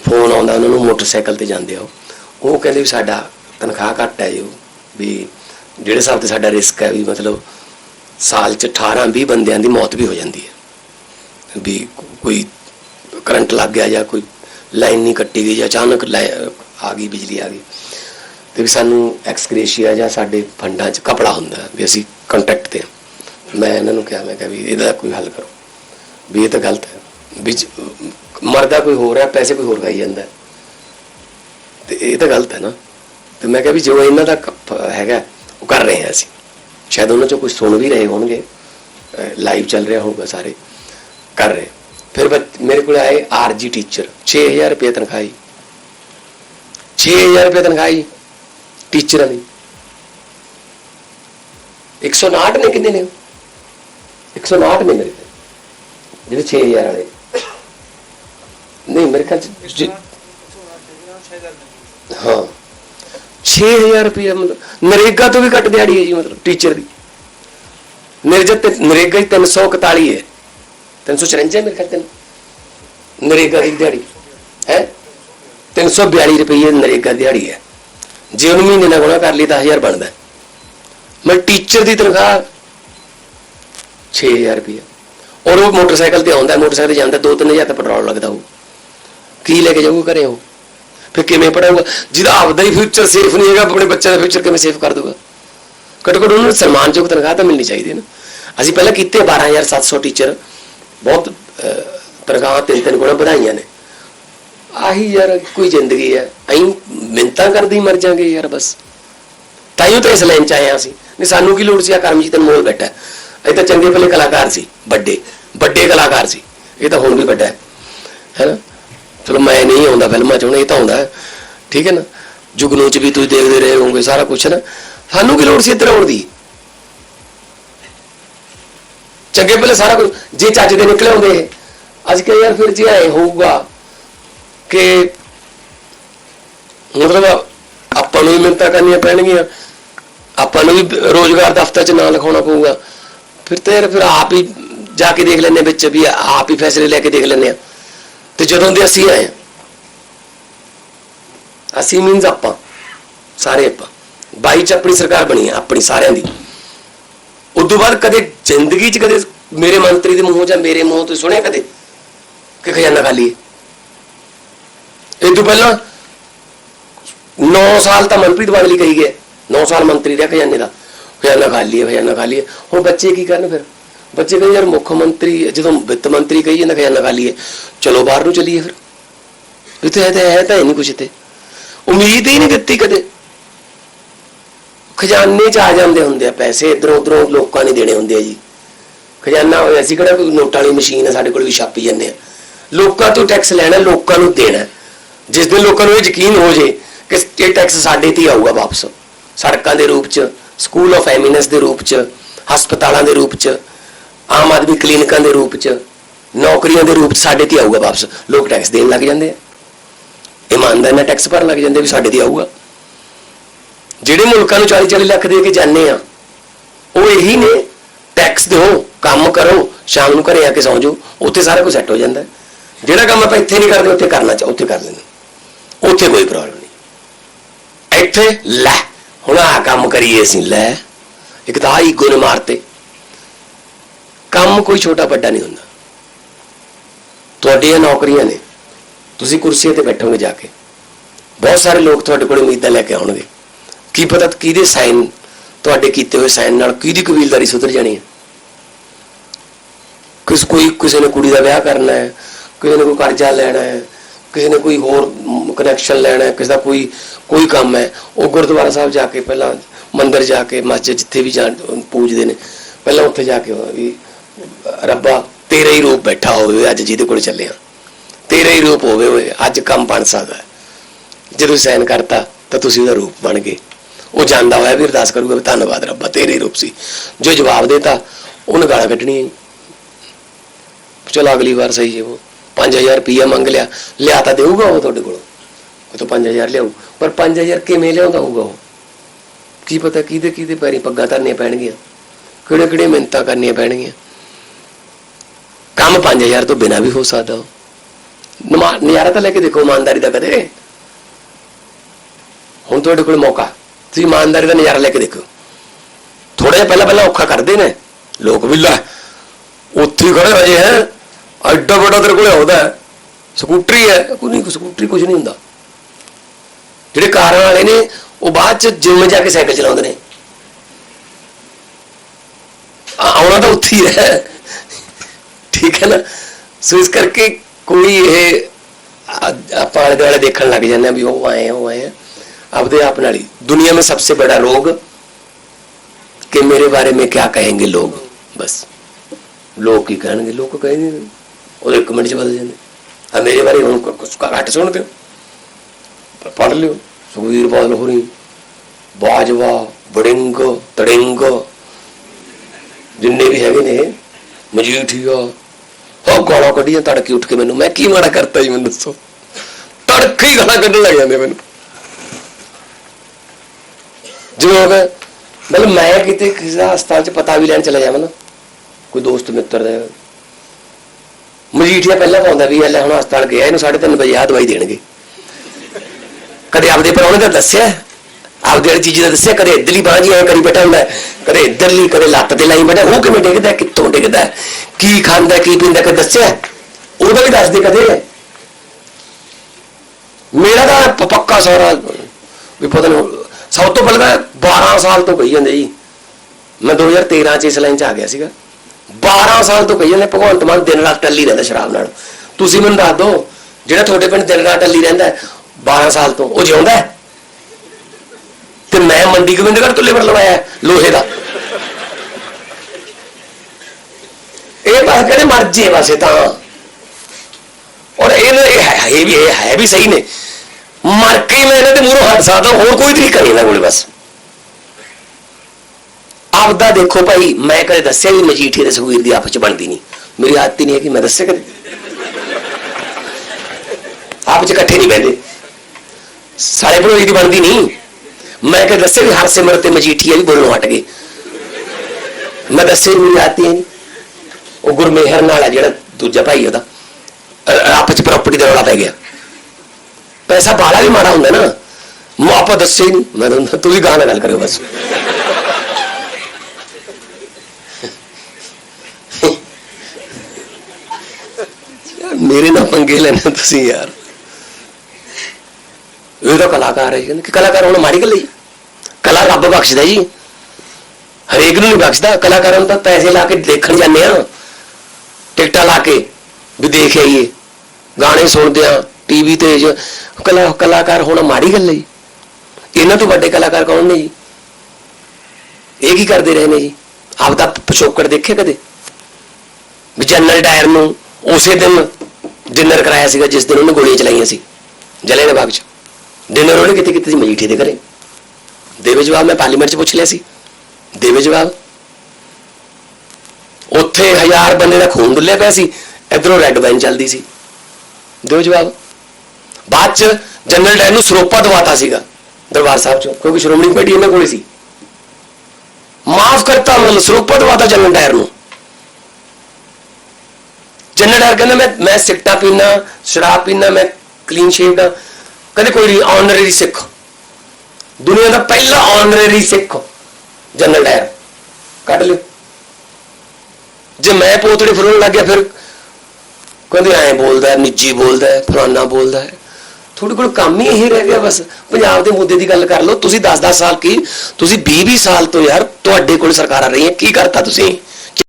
Phone ਆਉਂਦਾ ਉਹਨਾਂ ਨੂੰ ਮੋਟਰਸਾਈਕਲ ਤੇ ਜਾਂਦੇ ਆ ਉਹ। ਕਹਿੰਦੇ ਵੀ ਸਾਡਾ ਤਨਖਾਹ ਘੱਟ ਹੈ ਜੀ ਉਹ, ਵੀ ਜਿਹੜੇ ਹਿਸਾਬ ਤੇ ਸਾਡਾ ਰਿਸਕ ਹੈ ਵੀ ਮਤਲਬ ਸਾਲ ਚ 18 20 ਬੰਦਿਆਂ ਦੀ ਮੌਤ ਵੀ ਹੋ ਜਾਂਦੀ ਹੈ ਵੀ ਕੋਈ ਕਰੰਟ ਲੱਗ ਗਿਆ ਜਾਂ ਕੋਈ ਲਾਈਨ ਨਹੀਂ ਕੱਟੀ ਗਈ ਜਾਂ ਅਚਾਨਕ ਲਾਈ- ਆ ਗਈ ਬਿਜਲੀ ਆ ਗਈ ਤੇ ਵੀ ਸਾਨੂੰ ਐਕਸਕ੍ਰੇਸ਼ੀਆ ਜਾਂ ਸਾਡੇ ਫੰਡਾਂ 'ਚ ਕਪੜਾ ਹੁੰਦਾ ਵੀ ਅਸੀਂ ਕੰਟੈਕਟ ਤੇ ਹਾਂ। ਮੈਂ ਇਹਨਾਂ ਨੂੰ ਕਿਹਾ ਮੈਂ ਕਿਹਾ ਵੀ ਇਹਦਾ ਕੋਈ ਹੱਲ ਕਰੋ ਵੀ ਇਹ ਤਾਂ ਗਲਤ ਹੈ ਵਿੱਚ ਮਰਦਾ ਕੋਈ ਹੋਰ ਹੈ, ਪੈਸੇ ਕੋਈ ਹੋਰ ਖਾਈ ਜਾਂਦਾ ਹੈ। ਤੇ ਇਹ ਤਾਂ ਗਲਤ ਹੈ ਨਾ। ਤੇ ਮੈਂ ਕਿਹਾ ਵੀ ਜੋ ਇਹਨਾਂ ਦਾ ਹੈਗਾ ਉਹ ਕਰ ਰਹੇ ਹਾਂ ਅਸੀਂ। ਸ਼ਾਇਦ ਉਹਨਾਂ ਚੋਂ ਕੁਝ ਸੁਣ ਵੀ ਰਹੇ ਹੋਣਗੇ। ਲਾਈਵ ਚੱਲ ਰਿਹਾ ਹੋਊਗਾ ਸਾਰੇ। ਕਰ ਰਹੇ। ਫਿਰ ਮੇਰੇ ਕੋਲ ਆਏ ਆਰਜੀ ਟੀਚਰ 6000 ਰੁਪਏ ਤਨਖਾਹੀ। 6000 ਰੁਪਏ ਤਨਖਾਹੀ ਟੀਚਰਾਂ ਦੀ 159 ਨੇ ਕਿੰਨੇ ਨੇ? 159 ਨੇ ਮੇਰੇ ਜਿਹੜੇ 6000 ਵਾਲੇ। ਨਹੀਂ ਮੇਰੇ ਖਿਆਲ ਚ ਜੀ- ਹਾਂ। 6000 ਰੁਪਏ ਮਤਲਬ ਨਰੇਗਾ ਤੋਂ ਵੀ ਘੱਟ ਦਿਹਾੜੀ ਹੈ ਜੀ ਮਤਲਬ ਟੀਚਰ ਦੀ। ਨਰੇਗਾ ਤੇ ਨਰੇਗਾ ਹੀ 341 ਹੈ। 354 ਮੇਰੇ ਖਿਆਲ ਤੇ। ਨਰੇਗਾ ਦੀ ਦਿਹਾੜੀ। ਹੈ? 342 ਰੁਪਏ ਨਰੇਗਾ ਦਿਹਾੜੀ ਹੈ। ਜੇ ਉਹਨੂੰ ਮਹੀਨੇ ਨਾਲ ਗੁਣਾ ਕਰ ਲਈ ਤਾਂ 1000 ਬਣਦਾ ਹੈ। ਮੈਂ ਟੀਚਰ ਦੀ ਤਨਖਾਹ 6000 ਰੁਪਏ ਔਰ ਉਹ ਮੋਟਰਸਾਈਕਲ ਤੇ ਆਉਂਦਾ ਮੋਟਰਸਾਈਕਲ ਤੇ ਜਾਂਦਾ 2-3000 ਤਾਂ ਪੈਟਰੋਲ ਲੱਗਦਾ ਉਹ ਕੀ ਲੈ ਕੇ ਜਾਊਗਾ ਘਰੇ ਉਹ? ਫਿਰ ਕਿਵੇਂ ਪੜਾਊਗਾ ਜਿਹਦਾ ਆਪਦਾ ਹੀ ਫਿਊਚਰ ਸੇਫ ਨਹੀਂ ਹੈਗਾ ਆਪਣੇ ਬੱਚਿਆਂ ਦਾ ਫਿਊਚਰ ਕਿਵੇਂ ਸੇਫ ਕਰ ਦੂਗਾ ਘੱਟੋ ਘੱਟ ਉਹਨਾਂ ਨੂੰ ਸਨਮਾਨਯੋਗ ਤਨਖਾਹ ਤਾਂ ਮਿਲਣੀ ਚਾਹੀਦੀ ਹੈ ਨਾ। ਅਸੀਂ ਪਹਿਲਾਂ ਕੀਤੇ 12700 ਟੀਚਰ ਬਹੁਤ ਅਹ, ਤਨਖਾਹਾਂ ਤਿੰਨ ਤਿੰਨ ਗੁਣਾ ਵਧਾਈਆਂ ਨੇ। ਆਹੀ ਯਾਰ ਕੋਈ ਜ਼ਿੰਦਗੀ ਹੈ। ਅਸੀਂ ਮਿੰਤਾਂ ਕਰਦੇ ਹੀ ਮਰ ਜਾਾਂਗੇ ਯਾਰ ਬਸ। ਤਾਈਓ ਤਾਂ ਇਸ ਲਾਈਨ ਚ ਆਏ ਹਾਂ ਅਸੀਂ। ਨਹੀਂ ਸਾਨੂੰ ਕੀ ਲੋੜ ਸੀ? ਆ ਕਰਮਜੀਤ ਮੋਲ ਬੈਠਾ। ਹੈ। ਇਹ ਤਾਂ ਚੰਗੇ ਭਲੇ ਕਲਾਕਾਰ ਸੀ ਵੱਡੇ ਵੱਡੇ ਕਲਾਕਾਰ ਸੀ। ਇਹ ਤਾਂ ਹੁਣ ਵੀ ਵੱਡਾ ਹੈ। ਹੈਨਾ ਚਲੋ ਮੈਂ ਨਹੀਂ ਆਉਂਦਾ ਫਿਲਮਾਂ ਚ, ਹੁਣ ਇਹ ਤਾਂ ਆਉਂਦਾ ਠੀਕ ਹੈ ਨਾ? ਜੁਗਨੂ ਚ ਵੀ ਤੁਸੀਂ ਦੇਖਦੇ ਰਹੇ ਹੋਵੋਗੇ ਸਾਰਾ ਕੁਝ ਨਾ? ਸਾਨੂੰ ਕੀ ਲੋੜ ਸੀ ਇੱਧਰ ਆਉਣ ਦੀ? ਚੰਗੇ ਭਲੇ ਸਾਰਾ ਕੁਝ ਜੇ ਚੱਜ ਦੇ ਨਿਕਲੇ ਹੁੰਦੇ ਅੱਜ ਕਿ ਯਾਰ ਫਿਰ ਜੇ ਐ ਹੋਊਗਾ ਕਿ ਮਤਲਬ ਆਪਾਂ ਨੂੰ ਵੀ ਮਿੰਤਾਂ ਕਰਨੀਆਂ ਪੈਣਗੀਆਂ। ਆਪਾਂ ਨੂੰ ਵੀ ਰੋਜ਼ਗਾਰ ਦਫ਼ਤਰ 'ਚ ਨਾਂ ਲਿਖਾਉਣਾ ਪਊਗਾ। ਫਿਰ ਤੇ ਯਾਰ, ਫਿਰ ਆਪ ਹੀ ਜਾ ਕੇ ਦੇਖ ਲੈਣੇ ਵਿੱਚ ਵੀ, ਆਪ ਹੀ ਫੈਸਲੇ ਲੈ ਕੇ ਦੇਖ ਲੈਣੇ ਆ ਤੇ ਜਦੋਂ ਦੇ ਅਸੀਂ ਆਏ ਹਾਂ, ਅਸੀਂ ਮੀਨਸ ਆਪਾਂ ਸਾਰੇ ਆਪਾਂ 22 ਚ ਆਪਣੀ ਸਰਕਾਰ ਬਣੀ ਹੈ ਆਪਣੀ ਸਾਰਿਆਂ ਦੀ। ਉਦੋਂ ਬਾਅਦ ਕਦੇ ਜ਼ਿੰਦਗੀ 'ਚ ਕਦੇ ਮੇਰੇ ਮੰਤਰੀ ਦੇ ਮੂੰਹੋਂ ਜਾਂ ਮੇਰੇ ਮੂੰਹੋਂ ਤੋਂ ਸੁਣਿਆ ਕਦੇ ਕਿ ਖਜ਼ਾਨਾ ਖਾਲੀ ਹੈ? ਇਹ ਤੋਂ ਪਹਿਲਾਂ 9 ਸਾਲ ਤਾਂ ਮਨਪ੍ਰੀਤ ਬਾਦਲ ਹੀ ਕਹੀ ਗਿਆ 9 ਸਾਲ ਮੰਤਰੀ ਰਿਹਾ ਖਜ਼ਾਨੇ ਦਾ। ਖਜ਼ਾਨਾ ਖਾਲੀ ਹੈ ਖਜ਼ਾਨਾ ਖਾਲੀ ਹੈ। ਹੁਣ ਬੱਚੇ ਕੀ ਕਰਨ ਫਿਰ? ਬੱਚੇ ਕਹਿੰਦੇ ਯਾਰ ਮੁੱਖ ਮੰਤਰੀ, ਜਦੋਂ ਵਿੱਤ ਮੰਤਰੀ ਕਹੀ ਜਾਂਦਾ ਖਜ਼ਾਨਾ ਖਾਲੀ ਹੈ ਚਲੋ ਬਾਹਰ ਨੂੰ ਚਲੀਏ ਫਿਰ। ਇਹ ਤਾਂ ਹੈ ਤਾਂ ਹੈ ਨਹੀਂ ਕੁਛ ਤੇ ਉਮੀਦ ਹੀ ਨਹੀਂ ਦਿੱਤੀ ਕਦੇ। ਖਜ਼ਾਨੇ 'ਚ ਆ ਜਾਂਦੇ ਹੁੰਦੇ ਆ ਪੈਸੇ, ਇਧਰੋਂ ਉਧਰੋਂ ਲੋਕਾਂ ਨੇ ਦੇਣੇ ਹੁੰਦੇ ਆ ਜੀ। ਖਜ਼ਾਨਾ ਹੋਇਆ ਸੀ ਕਿਹੜਾ ਕੋਈ ਨੋਟਾਂ ਵਾਲੀ ਮਸ਼ੀਨ ਹੈ ਸਾਡੇ ਕੋਲ ਵੀ ਛਾਪੀ ਜਾਂਦੇ ਆ। ਲੋਕਾਂ ਤੋਂ ਟੈਕਸ ਲੈਣਾ, ਲੋਕਾਂ ਨੂੰ ਦੇਣਾ। ਜਿਸ ਦਿਨ ਲੋਕਾਂ ਨੂੰ ਇਹ ਯਕੀਨ ਹੋ ਜੇ ਕਿ ਇਹ ਟੈਕਸ ਸਾਡੇ ਤੇ ਹੀ ਆਊਗਾ ਵਾਪਸ। ਸੜਕਾਂ ਦੇ ਰੂਪ 'ਚ ਸਕੂਲ ਆਫ ਐਮਿਨੈਂਸ ਦੇ ਰੂਪ 'ਚ, ਹਸਪਤਾਲਾਂ ਦੇ ਰੂਪ 'ਚ ਆਮ ਆਦਮੀ ਕਲੀਨਿਕਾਂ ਦੇ ਰੂਪ 'ਚ, ਨੌਕਰੀਆਂ ਦੇ ਰੂਪ 'ਚ ਸਾਡੇ ਤੇ ਆਊਗਾ ਵਾਪਸ। ਲੋਕ ਟੈਕਸ ਦੇਣ ਲੱਗ ਜਾਂਦੇ ਆ। ਇਮਾਨਦਾਰ ਨਾਲ ਟੈਕਸ ਭਰਨ ਲੱਗ ਜਾਂਦੇ ਵੀ ਸਾਡੇ ਤੇ ਆਊਗਾ। ਜਿਹੜੇ ਮੁਲਕਾਂ ਨੂੰ 40 40 ਲੱਖ ਦੇ ਕੇ ਜਾਂਦੇ ਆ, ਉਹ ਇਹੀ ਨੇ ਟੈਕਸ ਦਿਓ, ਕੰਮ ਕਰੋ, ਸ਼ਾਮ ਨੂੰ ਘਰੇ ਆ ਕੇ ਸੌਂ ਜਾਓ, ਉੱਥੇ ਸਾਰਾ ਕੁਝ ਸੈੱਟ ਹੋ ਜਾਂਦਾ। ਜਿਹੜਾ ਕੰਮ ਆਪਾਂ ਇੱਥੇ ਨਹੀਂ ਕਰਦੇ, ਉੱਥੇ ਕਰਨਾ ਚਾਹ ਉੱਥੇ ਕਰ ਲੈਂਦੇ। ਉੱਥੇ ਕੋਈ ਪ੍ਰੋਬਲਮ ਨਹੀਂ। ਇੱਥੇ ਲੈ, ਹੁਣ ਆ ਕੰਮ ਕਰੀਏ ਅਸੀਂ, ਲੈ। ਇੱਕ ਤਾਂ ਆਈ ਗੁਣ ਮਾਰਤੇ ਕੰਮ ਕੋਈ ਛੋਟਾ ਵੱਡਾ ਨਹੀਂ ਹੁੰਦਾ। ਤੁਹਾਡੀਆਂ ਨੌਕਰੀਆਂ ਨੇ। ਤੁਸੀਂ ਕੁਰਸੀ ਤੇ ਬੈਠੋਗੇ ਜਾ ਕੇ। ਬਹੁਤ ਸਾਰੇ ਲੋਕ ਤੁਹਾਡੇ ਕੋਲ ਉਮੀਦਾਂ ਲੈ ਕੇ ਆਉਣਗੇ। ਕੀ ਪਤਾ ਕਿਹਦੇ ਸਾਈਨ ਤੁਹਾਡੇ ਕੀਤੇ ਹੋਏ ਸਾਈਨ ਨਾਲ ਕਿਹਦੀ ਕਬੀਲਦਾਰੀ ਸੁਧਰ ਜਾਣੀ ਹੈ। ਕਿਸ ਕੋਈ ਕਿਸੇ ਨੇ ਕੁੜੀ ਦਾ ਵਿਆਹ ਕਰਨਾ ਹੈ, ਕਿਸੇ ਨੇ ਕੋਈ ਕਰਜ਼ਾ ਲੈਣਾ ਹੈ, ਕਿਸੇ ਨੇ ਕੋਈ ਹੋਰ ਕਨੈਕਸ਼ਨ ਲੈਣਾ ਹੈ, ਕਿਸੇ ਦਾ ਕੋਈ ਕੋਈ ਕੰਮ ਹੈ। ਉਹ ਗੁਰਦੁਆਰਾ ਸਾਹਿਬ ਜਾ ਕੇ ਪਹਿਲਾਂ ਮੰਦਿਰ ਜਾ ਕੇ, ਮਸਜਿਦ ਜਿੱਥੇ ਵੀ ਜਾਣ ਪੂਜਦੇ ਨੇ, ਪਹਿਲਾਂ ਉੱਥੇ ਜਾ ਕੇ ਵੀ ਰੱਬਾ, ਤੇਰਾ ਹੀ ਰੂਪ ਬੈਠਾ ਹੋਵੇ ਅੱਜ ਜਿਹਦੇ ਕੋਲ ਚੱਲੇ ਆ। ਤੇਰਾ ਹੀ ਰੂਪ ਹੋਵੇ ਓਏ, ਅੱਜ ਕੰਮ ਬਣ ਸਕਦਾ ਹੈ। ਜਦੋਂ ਸੈਨ ਕਰਤਾ, ਤਾਂ ਤੁਸੀਂ ਉਹਦਾ ਰੂਪ ਬਣ ਗਏ। ਉਹ ਜਾਣਦਾ ਹੋਇਆ ਵੀ ਅਰਦਾਸ ਕਰੂਗਾ ਵੀ ਧੰਨਵਾਦ ਰੱਬਾ, ਤੇਰੇ ਰੂਪ ਸੀ। ਜੋ ਜਵਾਬ ਦੇਤਾ, ਉਹਨੇ ਗਾਲਾਂ ਕੱਢਣੀਆਂ ਹੀ। ਚਲੋ ਅਗਲੀ ਵਾਰ ਸਹੀ ਜੇ ਉਹ। 5000 ਰੁਪਈਆ ਮੰਗ ਲਿਆ। ਲਿਆ ਤਾਂ ਦੇਊਗਾ ਉਹ ਤੁਹਾਡੇ ਕੋਲ। ਉਹ ਤਾਂ 5000 ਲਿਆਊ। ਪਰ 5000 ਕਿਵੇਂ ਲਿਆਉਂਦਾ ਹੋਊਗਾ ਉਹ? ਕੀ ਪਤਾ ਕਿਹਦੇ ਕਿਹਦੇ ਪੈਰੀ ਪੱਗਾਂ ਧਰਨੀਆਂ ਪੈਣਗੀਆਂ। ਕਿਹੜੇ ਕਿਹੜੇ ਮਿੰਤਾਂ ਕਰਨੀਆਂ ਪੈਣਗੀਆਂ। ਕੰਮ 5000 ਤੋਂ ਬਿਨਾ ਵੀ ਹੋ ਸਕਦਾ ਉਹ। ਨਮਾ- ਨਜ਼ਾਰਾ ਤਾਂ ਲੈ ਕੇ ਦੇਖੋ, ਇਮਾਨਦਾਰੀ ਦਾ ਕਦੇ। ਹੁਣ ਤੁਹਾਡੇ ਕੋਲ ਮੌਕਾ। ਤੁਸੀਂ ਇਮਾਨਦਾਰੀ ਦਾ ਨਜ਼ਾਰਾ ਲੈ ਕੇ ਦੇਖੋ। ਥੋੜਾ ਜਿਹਾ ਪਹਿਲਾਂ ਪਹਿਲਾਂ ਔਖਾ ਕਰਦੇ ਨੇ। ਲੋਕ ਵੀ, ਲੈ, ਉੱਥੇ ਖੜੇ ਹੋਏ ਹੈ। ਐਡਾ ਵੱਡਾ ਤੇਰੇ ਕੋਲੇ ਆਉਂਦਾ ਸਕੂਟਰੀ ਹੈ। ਕੋਈ ਨਹੀਂ ਸਕੂਟਰੀ ਕੁਝ ਨਹੀਂ ਹੁੰਦਾ। ਜਿਹੜੇ ਕਾਰਾਂ ਵਾਲੇ ਨੇ, ਉਹ ਬਾਅਦ ਚ ਜਿੰਮ ਜਾ ਕੇ ਸਾਈਕਲ ਚਲਾਉਂਦੇ ਨੇ। ਆਉਣਾ ਤਾਂ ਉੱਥੇ ਹੀ ਹੈ। ਠੀਕ ਹੈ ਨਾ? ਸੋ ਇਸ ਕਰਕੇ ਕੋਈ ਇਹ ਆਪਾਂ ਆਲੇ ਦੁਆਲੇ ਦੇਖਣ ਲੱਗ ਜਾਂਦੇ ਆ ਵੀ ਉਹ ਆਏ ਉਹ ਆਏ ਆਪਦੇ ਆਪ ਨਾਲ ਹੀ। ਦੁਨੀਆ ਮੇਂ ਸਭ ਤੋਂ ਬੜਾ ਰੋਗ ਕਿ ਮੇਰੇ ਬਾਰੇ ਮੇਂ ਕਿਆ ਕਹੇਂਗੇ ਲੋਗ? ਬਸ। ਲੋਕ ਕੀ ਕਹਿਣਗੇ ਲੋਕ ਕਹਿੰਦੇ ਉਹਦੇ ਕਮੈਂਟ ਚ ਬਦਲ ਜਾਂਦੇ। ਆ ਮੇਰੇ ਬਾਰੇ ਹੁਣ ਕੁਝ ਘੱਟ ਸੁਣਦੇ ਪੜ ਲਿਓ। ਸੁਖਵੀਰ ਬਾਦਲ ਹੋਰੀ, ਬਾਜਵਾ ਬੜਿੰਗ ਤੜਿੰਗ, ਜਿੰਨੇ ਵੀ ਹੈਗੇ ਨੇ, ਮਜੀਠੀਆ ਹੋ ਗਾਲਾਂ ਕੱਢੀਆਂ ਤੜਕੇ ਉੱਠ ਕੇ ਮੈਨੂੰ। ਮੈਂ ਕੀ ਮਾੜਾ ਕਰਤਾ ਜੀ, ਮੈਨੂੰ ਦੱਸੋ। ਤੜਕੇ ਹੀ ਗਾਲਾਂ ਕੱਢਣ ਲੱਗ ਜਾਂਦੇ ਮੈਨੂੰ। ਜਿਵੇਂ ਹੋ ਮਤਲਬ ਮੈਂ ਕਿਤੇ ਕਿਸੇ ਦਾ ਹਸਪਤਾਲ ਚ ਪਤਾ ਵੀ ਲੈਣ ਚਲਾ ਜਾਵਾਂ ਨਾ, ਕੋਈ ਦੋਸਤ ਮਿੱਤਰ ਦਾ। ਮਜੀਠੀਆ ਪਹਿਲਾਂ ਪਾਉਂਦਾ ਵੀ ਇਹ ਲੈ ਹੁਣ ਹਸਪਤਾਲ ਗਿਆ, ਇਹਨੂੰ 3:30 ਵਜੇ ਆ ਦਵਾਈ ਦੇਣਗੇ। ਕਦੇ ਆਪਦੇ ਪਰੌਣੇ ਦਾ ਦੱਸਿਆ ਆਪਦੇ ਵਾਲੀ ਚੀਜ਼ ਦਾ ਦੱਸਿਆ ਕਦੇ ਇਧਰਲੀ ਬਾਂਹ ਜੀ ਐ ਕਰੀ ਬੈਠਾ ਹੁੰਦਾ ਕਦੇ ਇਧਰਲੀ ਕਦੇ ਲੱਤ ਤੇ ਲਾਈ ਬੈਠਾ ਉਹ ਕਿਵੇਂ ਡਿੱਗਦਾ ਕਿੱਥੋਂ ਡਿੱਗਦਾ ਕੀ ਖਾਂਦਾ ਕੀ ਪੀਂਦਾ ਕਦੇ ਦੱਸਿਆ ਉਹਦਾ ਵੀ ਦੱਸ ਕਦੇ ਮੇਰਾ ਤਾਂ ਪੱਕਾ ਸਾਰਾ ਵੀ ਪਤਾ ਨਹੀਂ ਸਭ ਤੋਂ ਪਹਿਲਾਂ ਤਾਂ 12 ਸਾਲ ਤੋਂ ਕਹੀ ਜਾਂਦੇ ਜੀ। ਮੈਂ 2013 ਚ ਇਸ ਲਾਈਨ ਚ ਆ ਗਿਆ ਸੀਗਾ। 12 ਸਾਲ ਤੋਂ ਕਹੀ ਜਾਂਦੇ ਭਗਵੰਤ ਮਾਨ ਦਿਨ ਰਾਤ ਟੱਲੀ ਰਹਿੰਦਾ ਸ਼ਰਾਬ ਨਾਲ। ਤੁਸੀਂ ਮੈਨੂੰ ਦੱਸ ਦਿਓ ਜਿਹੜਾ ਤੁਹਾਡੇ ਪਿੰਡ ਦਿਨ ਰਾਤ ਟੱਲੀ ਰਹਿੰਦਾ ਹੈ, 12 ਸਾਲ ਤੋਂ ਉਹ ਜਿਉਂਦਾ ਹੈ? ਤੇ ਮੈਂ ਮੰਡੀ ਗੋਬਿੰਦਗੜ੍ਹ ਤੋਂ ਲੇਬਰ ਲਵਾਇਆ ਲੋਹੇ ਦਾ। ਇਹ ਬਸ ਕਹਿੰਦੇ ਮਰ ਜੇ ਬਸ ਤਾਂ। ਔਰ ਇਹ ਇਹ ਹੈ, ਇਹ ਵੀ ਇਹ ਹੈ ਵੀ ਸਹੀ ਨੇ। ਮਰ ਕੇ ਹੀ ਮੈਂ ਇਹਨਾਂ ਦੇ ਮੂਹਰੋਂ ਹਟ ਸਕਦਾ, ਹੋਰ ਕੋਈ ਤਰੀਕਾ ਨਹੀਂ ਇਹਨਾਂ ਕੋਲੇ ਬਸ। ਆਪਦਾ ਦੇਖੋ ਭਾਈ, ਮੈਂ ਕਦੇ ਦੱਸਿਆ ਵੀ ਮਜੀਠੀ ਤੇ ਸੁਖਵੀਰ ਦੀ ਆਪਸ ਚ ਬਣਦੀ ਨਹੀਂ। ਮੇਰੀ ਆਦਤ ਨਹੀਂ ਹੈ ਕਿ ਮੈਂ ਦੱਸਿਆ ਕਦੇ। ਆਪ ਚ ਇਕੱਠੇ ਨਹੀਂ ਬਹਿੰਦੇ। ਸਾਲੇ ਭਰੋਈ ਦੀ ਬਣਦੀ ਨਹੀਂ। ਮੈਂ ਕਦੇ ਦੱਸਿਆ ਵੀ ਹਰ ਹਰਸਿਮਰਤ ਤੇ ਮਜੀਠੀਆ ਵੀ ਬੋਲਣੋਂ ਹਟ ਗਏ। ਮੈਂ ਦੱਸਿਆ ਵੀ ਮੇਰੀ ਨਹੀਂ ਉਹ ਗੁਰਮੇਹਰ ਨਾਲ ਆ ਜਿਹੜਾ ਦੂਜਾ ਭਾਈ ਉਹਦਾ। ਆਪਸ ਚ ਪ੍ਰਾਪਰਟੀ ਦਾ ਰੌਲਾ ਪੈ ਗਿਆ। ਪੈਸਾ ਬਾਲਾ ਵੀ ਮਾੜਾ ਹੁੰਦਾ ਨਾ। ਮੈਂ ਆਪਾਂ ਦੱਸੇ ਹੀ ਨਹੀਂ। ਮੈਂ ਤਾਂ ਤੁਸੀਂ ਗਾਣਾ ਗੱਲ ਕਰਿਓ ਬਸ। ਮੇਰੇ ਨਾਲ ਪੰਗੇ ਲੈਣਾ ਤੁਸੀਂ ਯਾਰ। ਇਹ ਤਾਂ ਕਲਾਕਾਰ ਹੈ ਜੀ। ਕਹਿੰਦੇ ਕਿ ਕਲਾਕਾਰ ਹੁਣ ਮਾੜੀ ਗੱਲ ਹੈ ਕਲਾ ਰੱਬ ਬਖਸ਼ਦਾ ਜੀ। ਹਰੇਕ ਨੂੰ ਨਹੀਂ ਬਖਸ਼ਦਾ। ਕਲਾਕਾਰਾਂ ਨੂੰ ਤਾਂ ਪੈਸੇ ਲਾ ਕੇ ਦੇਖਣ ਜਾਂਦੇ ਆ ਟਿਕਟਾਂ ਲਾ ਕੇ ਵੀ ਦੇਖ ਆਈਏ। ਗਾਣੇ ਸੁਣਦੇ ਆ ਟੀਵੀ ਤੇ ਕਲਾ ਕਲਾਕਾਰ ਹੋਣਾ ਮਾੜੀ ਗੱਲ ਹੈ ਜੀ। ਇਹਨਾਂ ਤੋਂ ਵੱਡੇ ਕਲਾਕਾਰ ਕੌਣ ਨੇ ਜੀ? ਇਹ ਕੀ ਕਰਦੇ ਰਹੇ ਨੇ ਜੀ? ਆਪ ਦਾ ਪਿਛੋਕੜ ਦੇਖੇ ਕਦੇ? ਵੀ ਜਨਰਲ ਡਾਇਰ ਨੂੰ ਉਸੇ ਦਿਨ ਡਿਨਰ ਕਰਾਇਆ ਸੀਗਾ, ਜਿਸ ਦਿਨ ਉਹਨੇ ਗੋਲੀਆਂ ਚਲਾਈਆਂ ਸੀ। ਜਲੇ ਦੇ ਬਾਗ 'ਚ। ਡਿਨਰ ਉਹਨੇ ਕਿਤੇ ਕਿਤੇ ਸੀ ਮਜੀਠੀ ਦੇ ਘਰੇ। ਦੇਵੇ ਜਵਾਬ, ਮੈਂ ਪਾਰਲੀਮੈਂਟ 'ਚ ਪੁੱਛ ਲਿਆ ਸੀ। ਦੇਵੇ ਜਵਾਬ, ਉੱਥੇ ਹਜ਼ਾਰ ਬੰਦੇ ਦਾ ਖੂਨ ਡੁੱਲਿਆ ਪਿਆ ਸੀ, ਇਧਰੋਂ ਰੈੱਡ ਵਾਈਨ ਚੱਲਦੀ ਸੀ। ਦਿਓ ਜਵਾਬ, ਬਾਅਦ 'ਚ ਜਨਰਲ ਡਾਇਰ ਨੂੰ ਸਰੋਪਾ ਦਵਾਤਾ ਸੀਗਾ, ਦਰਬਾਰ ਸਾਹਿਬ 'ਚੋਂ, ਕਿਉਂਕਿ ਸ਼੍ਰੋਮਣੀ ਕਮੇਟੀ ਇਹਨਾਂ ਕੋਲੇ ਸੀ। ਮਾਫ ਕਰਤਾ ਮਤਲਬ ਸਰੋਪਾ ਦਵਾਤਾ ਜਨਰਲ ਡਾਇਰ ਨੂੰ। ਜਨਰਲ ਡਾਇਰ ਕਹਿੰਦਾ, ਮੈਂ ਮੈਂ ਸਿੱਟਾ ਪੀਣਾ ਸ਼ਰਾਬ ਪੀਣਾ ਮੈਂ ਕਲੀਨ ਸ਼ੇਵ ਕਹਿੰਦੇ ਕੋਈ ਨਹੀਂ ਸਿੱਖ। ਦੁਨੀਆ ਦਾ ਪਹਿਲਾ ਆਨਰਰੀ ਸਿੱਖ ਜਨਰਲ ਡਾਇਰ। ਕੱਢ ਲਿਓ। ਜੇ ਮੈਂ ਪੋਤੜੇ ਫਰੋਣ ਲੱਗ ਗਿਆ ਫਿਰ ਕਹਿੰਦੇ ਐਂ ਬੋਲਦਾ ਨਿੱਜੀ ਬੋਲਦਾ ਹੈ, ਫਲਾਨਾ ਬੋਲਦਾ ਤੁਹਾਡੇ ਕੋਲ ਕੰਮ ਹੀ ਇਹ ਰਹਿ ਗਿਆ ਬਸ। ਪੰਜਾਬ ਦੇ ਮੁੱਦੇ ਦੀ ਗੱਲ ਕਰ ਲਓ। ਤੁਸੀਂ 10-10 ਸਾਲ ਕੀ ਤੁਸੀਂ 20-20 ਸਾਲ ਤੋਂ ਯਾਰ ਤੁਹਾਡੇ ਕੋਲ ਸਰਕਾਰਾਂ ਰਹੀਆਂ। ਕੀ ਕਰਤਾ ਤੁਸੀਂ?